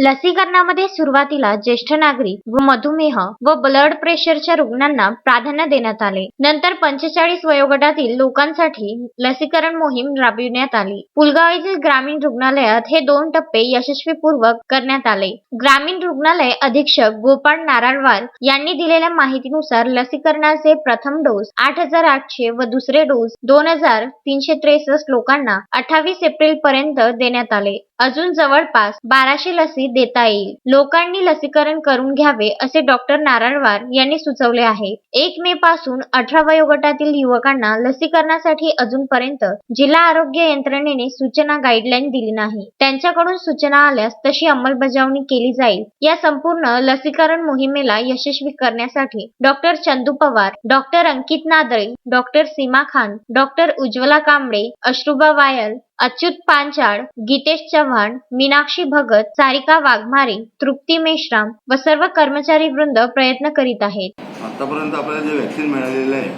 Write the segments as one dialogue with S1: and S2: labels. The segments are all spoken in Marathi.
S1: लसीकरणामध्ये सुरुवातीला ज्येष्ठ नागरिक व मधुमेह व ब्लड प्रेशरच्या रुग्णांना प्राधान्य देण्यात आले. नंतर पंचेचाळीस वयोगटातील लोकांसाठी लसीकरण मोहीम राबविण्यात आली. पुलगाव येथील ग्रामीण रुग्णालयात हे दोन टप्पे यशस्वीपूर्वक करण्यात आले. ग्रामीण रुग्णालय अधीक्षक गोपाळ नारायणवाल यांनी दिलेल्या माहितीनुसार लसीकरणाचे प्रथम डोस आठ हजार आठशे व दुसरे डोस दोन हजार तीनशे त्रेसष्ट लोकांना अठ्ठावीस एप्रिल पर्यंत देण्यात आले. अजून जवळपास बाराशे लसी देता येईल. लोकांनी लसीकरण करून घ्यावे असे डॉक्टर नारायणवार यांनी सुचवले आहे. एक मे पासून अठरा वयोगटातील युवकांना लसीकरणासाठी अजूनपर्यंत जिल्हा आरोग्य यंत्रणेने सूचना गाईडलाईन दिली नाही. त्यांच्याकडून सूचना आल्यास तशी अंमलबजावणी केली जाईल. या संपूर्ण लसीकरण मोहिमेला यशस्वी करण्यासाठी doctor Chandu Pawar doctor Ankit Nadale doctor Seema Khan doctor Ujjwala Kamble Ashruba Wayal Achyut Panchal Geetesh Chavan Meenakshi Bhagat Sarika Waghmare Trupti Meshram व सर्व कर्मचारी वृंद प्रयत्न करीत आहेत.
S2: आतापर्यंत आपल्याला जे व्हॅक्सिन मिळालेलं आहे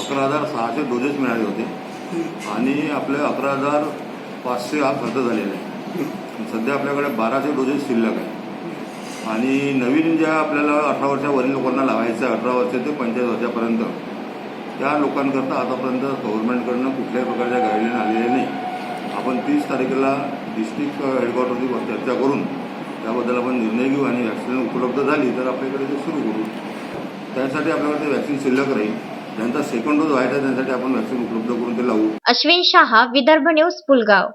S2: अकरा हजार सहाशे डोजेस मिळाले होते. आणि आपले अकरा हजार पाचशे हा खर्च झालेला आहे. सध्या आपल्याकडे बाराशे डोजेस शिल्लक आहे. आणि नवीन ज्या आपल्याला अठरा वर्षावरील लोकांना लावायचं आहे अठरा वर्ष ते पंचवीस वर्षापर्यंत त्या लोकांकरता आतापर्यंत गव्हर्नमेंटकडनं कुठल्याही प्रकारच्या गाईडलाईन आलेल्या आपण तीस तारखेला डिस्ट्रिक्ट हेडक्वार्टरची चर्चा करून त्याबद्दल आपण निर्णय घेऊ आणि वॅक्सिन उपलब्ध झाली तर आपल्याकडे ते सुरू करू. त्यासाठी आपल्याकडे ते वॅक्सिन शिल्लक राहील. ज्यांचा सेकंड डोस व्हायचा आहे त्यांसाठी आपण वॅक्सिन उपलब्ध करून ते लावू.
S1: अश्विन शहा विदर्भ न्यूज पुलगाव.